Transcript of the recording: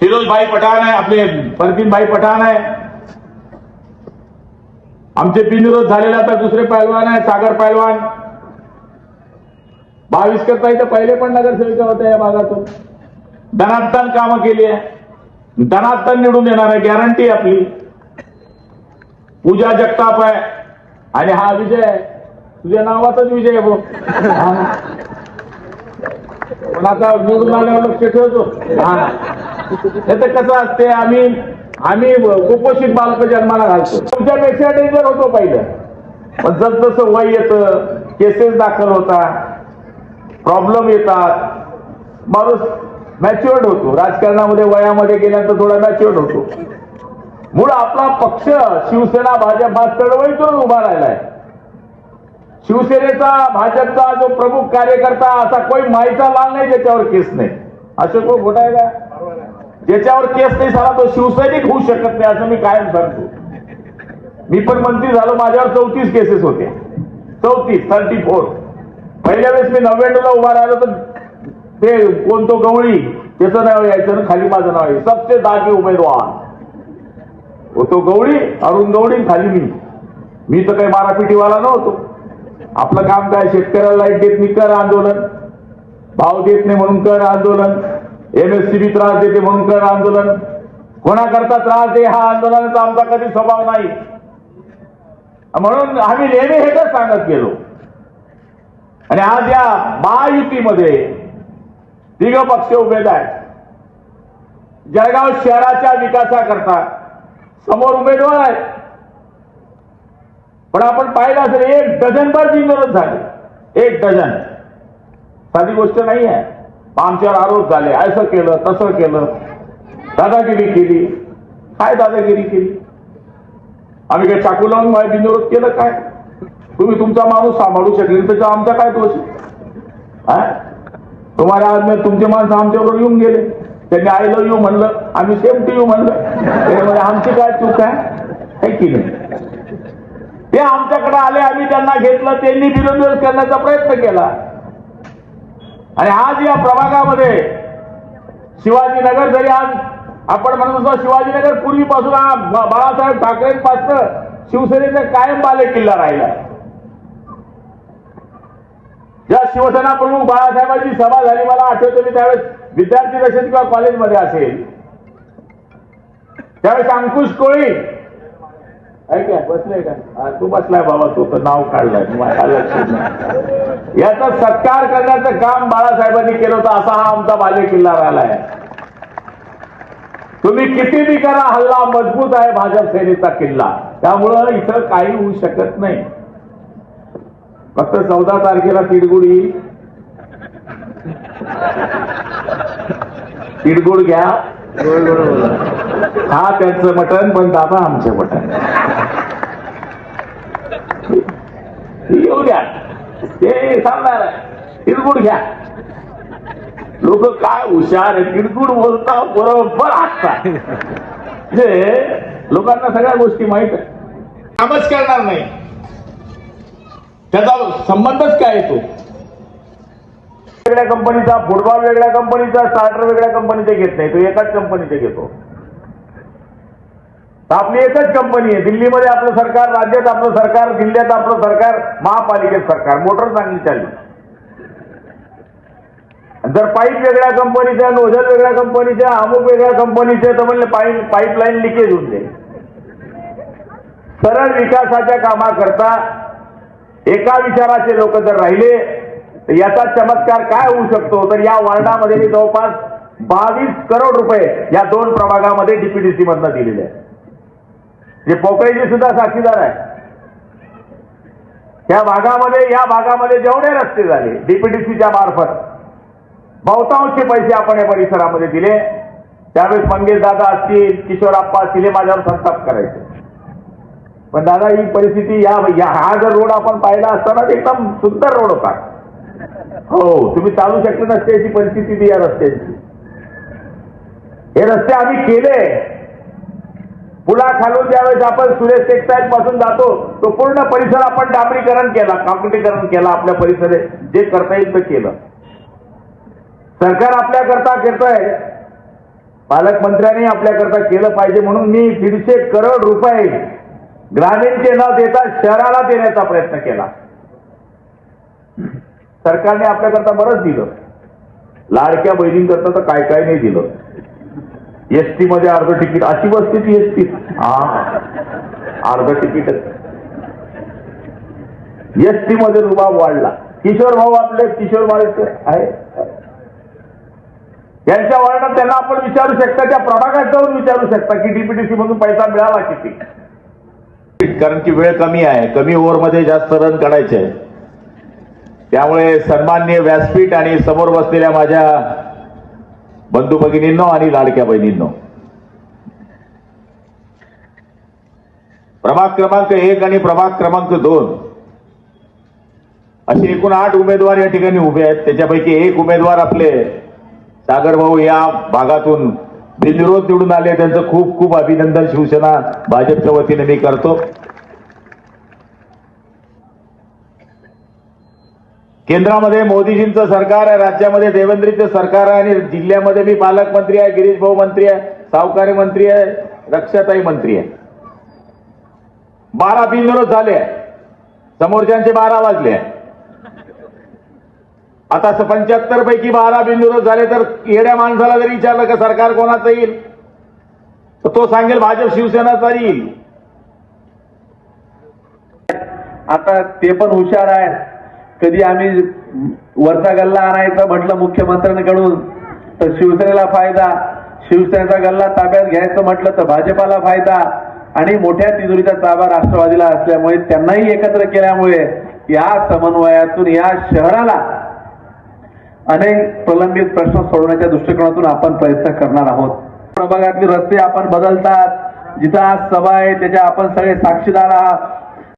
फिरोज भाई पठाण आहे आपले परतीनभाई पठाण आहे. आमचे बिनविरोध झालेले आता दुसरे पैलवान आहे सागर पैलवान बावीस करता इथं पहिले पण नगरसेविका होत्या या भागातून. धनात्तन कामं केली आहे. धनात्तन निवडून येणार आहे गॅरंटी आपली. पूजा जगताप आहे. आणि हा विजय आहे. तुझ्या नावाचाच विजय आहे भाऊ. पण आता निवडून आल्यावर लक्ष ठेवतो. हा. तर कसं असते आम्ही आम्ही कुपोषित बालक जन्माला घालतो. तुमच्यापेक्षा डेंजर होतो पहिलं. पण जस जसं वय येतं केसेस दाखल होतात प्रॉब्लेम येतात माणूस मॅच्युअर्ड होतो. राजकारणामध्ये वयामध्ये गेल्यानंतर थोडा मॅच्युअर्ड होतो. मूळ आपला पक्ष शिवसेना भाजप हा चळवळीतून उभा राहिलाय. शिवसेनेचा भाजपचा जो प्रमुख कार्यकर्ता असा कोई माईचा लाल नाही ज्याच्यावर केस नाही. असं कोण घोटायला ज्याच्यावर केस नाही झाला तो शिवसैनिक होऊ शकत नाही असं मी कायम सांगतो. मी पण मंत्री झालो माझ्यावर चौतीस केसेस होत्या चौतीस थर्टी फोर पहिल्या वेळेस मी नव्याण्णवला उभा राहिलो तर ते कोणतो गवळी त्याचं नाव यायचं खाली माझं नाव आहे सबसे दागी उमेदवार. हो तो गवळी अरुण गवळी खाली मी. मी तर काही मारापिटीवाला नव्हतो. आपलं काम काय शेतकऱ्याला लाइट देत नाही कर आंदोलन. भाव देत नाही म्हणून कर आंदोलन. एमएससीबी त्रास देते म्हणून कर आंदोलन. कोणाकरता त्रास दे हा आंदोलनाचा आमचा कधी स्वभाव नाही. म्हणून आम्ही नेहमी हेच सांगत गेलो. आणि आज या महायुतीमध्ये तिघ पक्ष उमेद आहेत. जळगाव शहराच्या विकासाकरता समोर उमेदवार आहेत. पण आपण पाहिलं असेल एक डझनभर बिनविरोध झाले. एक डझन. साधी गोष्ट नाही आहे. आमच्यावर आरोप झाले असं केलं तसं केलं. दादागिरी केली. काय दादागिरी केली? आम्ही काय चाकू लावून माझ्या बिनविरोध केलं काय? तुम्ही तुमचा माणूस सांभाळू शकले त्याचा आमचा काय दोष? तुम्हाला आज तुमचे माणसं आमच्याबरोबर येऊन गेले. त्यांनी आय लव्ह यू म्हणलं आम्ही सेम टू यू म्हणलं. त्याच्यामध्ये आमची काय चूक आहे? की नाही? ते आमच्याकडे आले आम्ही त्यांना घेतलं त्यांनी विरोध करण्याचा प्रयत्न केला. आणि आज या प्रभागामध्ये शिवाजीनगर जरी आज आपण म्हणत असतो शिवाजीनगर पूर्वीपासून हा बाळासाहेब ठाकरेंपासून शिवसेनेचा कायम बाले किल्ला राहिला. ज्या शिवसेना प्रमुख बाळासाहेबांची सभा झाली मला आठवतो मी त्यावेळेस विद्यार्थी दशेत किंवा कॉलेजमध्ये असेल. त्यावेळेस अंकुश कोळी आहे का बसलाय का? तू बसलाय बाबा तू तर नाव काढलंय. माझ्या लक्षात नाही. याचा सत्कार करण्याचं काम बाळासाहेबांनी केलं होतं असा हा आमचा बाले किल्ला राहिलाय. तुम्ही किती बी करा हल्ला मजबूत आहे भाजप सेनेचा किल्ला. त्यामुळं इथं काही होऊ शकत नाही. फक्त चौदा तारखेला तिडगुडी. तिडगुड घ्या. हा त्यांचं मटण पण दादा आमचे मटण. येऊ द्या. ते सांगणार आहे घ्या. लोक काय हुशार आहे बोलता बरोबर असतात म्हणजे लोकांना सगळ्या गोष्टी माहीत कामच करणार नाही. त्याचा संबंधच काय येतो वेगळ्या कंपनीचा फुटबॉल वेगळ्या कंपनीचा स्टार्टर वेगळ्या कंपनीचे घेत नाही. तो एकाच कंपनीचे घेतो. आपली एकच कंपनी आहे. दिल्लीमध्ये आपलं सरकार राज्यात आपलं सरकार जिल्ह्यात आपलं सरकार महापालिकेत सरकार. मोटर चांगली चालली. जर पाईप वेगळ्या कंपनीच्या नोझल वेगळ्या कंपनीच्या अमुक वेगळ्या कंपनीचे तर म्हणले पाईप पाईपलाईन लिकेज होऊन जाईल. सरळ विकासाच्या कामाकरता एका विचाराचे लोक जर राहिले तर याचा चमत्कार काय होऊ शकतो? तर या वार्डामध्ये मी जवळपास बावीस करोड रुपये या दोन प्रभागामध्ये डीपीडीसी मधनं दिलेले आहे जे पोकळीचे सुद्धा साक्षीदार आहे त्या भागामध्ये या भागामध्ये जेवढे रस्ते झाले डीपीडीसीच्या मार्फत बहुतांशचे पैसे आपण या परिसरामध्ये दिले. त्यावेळेस मंगेश दादा असतील किशोरप्पा असतील हे माझ्यावर संताप करायचे. पण दादा ही परिस्थिती या या- हा जर रोड आपण पाहिला असताना एकदम सुंदर रोड होता. हो तुम्ही चालू शकले नसते अशी परिस्थिती ती या रस्त्याची. हे रस्ते आम्ही केले. पुला खालून ज्यावेळेस आपण सुरेश टेक्सटाईल पासून जातो तो पूर्ण परिसर आपण डांबरीकरण केला काँक्रिटीकरण केला आपल्या परिसरे जे करता येईल ते केलं. सरकार आपल्याकरता करतोय पालकमंत्र्यांनी आपल्याकरता केलं पाहिजे म्हणून मी दीडशे करोड रुपये ग्रामीणचे न देता शहराला देण्याचा प्रयत्न केला. सरकारने आपल्याकरता बरंच दिलं. लाडक्या बहिणींकरता तर काय काय नाही दिलं. एसटी मध्ये अर्ध तिकीट अशी बसते ती एसटी हा. अर्ध तिकीट. एसटी मध्ये रुबाब वाढला. किशोर भाऊ आपले किशोर भाऊ आहे. यांच्या वर्णात त्यांना आपण विचारू शकता त्या प्रभागात जाऊन विचारू शकता की डीपीटीसी मधून पैसा मिळाला किती. कारण की वेळ कमी आहे. कमी ओव्हरमध्ये जास्त रन काढायचे त्यामुळे सन्मान्य व्यासपीठ आणि समोर बसलेल्या माझ्या बंधू भगिनींनो आणि लाडक्या बहिणींनो. प्रभाग क्रमांक एक आणि प्रभाग क्रमांक दोन. असे एकूण आठ उमेदवार या ठिकाणी उभे आहेत. त्याच्यापैकी एक उमेदवार आपले सागर भाऊ या भागातून बिनविरोध निवडून आले. त्यांचं खूप खूप अभिनंदन. शिवसेना भाजपच्या वतीने मी करतो. केंद्रामध्ये मोदीजींचं सरकार आहे राज्यामध्ये देवेंद्रीचं सरकार आहे आणि जिल्ह्यामध्ये मी पालकमंत्री आहे गिरीश भाऊ मंत्री आहे सावकारी मंत्री आहे रक्षाताई मंत्री आहे. बारा बिनविरोध झाले समोरच्यांचे बारा वाजले आहे. आता पंच्याहत्तर पैकी बारा बिनविरोध झाले तर येड्या माणसाला जरी विचारलं का सरकार कोणाचं येईल तर तो सांगेल भाजप शिवसेनाचा येईल. आता ते पण हुशार आहेत. कधी आम्ही वरचा गल्ला आणायचा म्हटलं मुख्यमंत्र्यांकडून तर शिवसेनेला फायदा. शिवसेनेचा गल्ला ताब्यात घ्यायचं म्हटलं तर भाजपाला फायदा. आणि मोठ्या तिजोरीचा ताबा राष्ट्रवादीला असल्यामुळे त्यांनाही एकत्र केल्यामुळे या समन्वयातून या शहराला अनेक प्रलंबित प्रश्न सोडवण्याच्या दृष्टिकोनातून आपण प्रयत्न करणार आहोत. प्रभागातले रस्ते आपण बदलतात. जिथं आज सभा आहे त्याच्या आपण सगळे साक्षीदार आहात.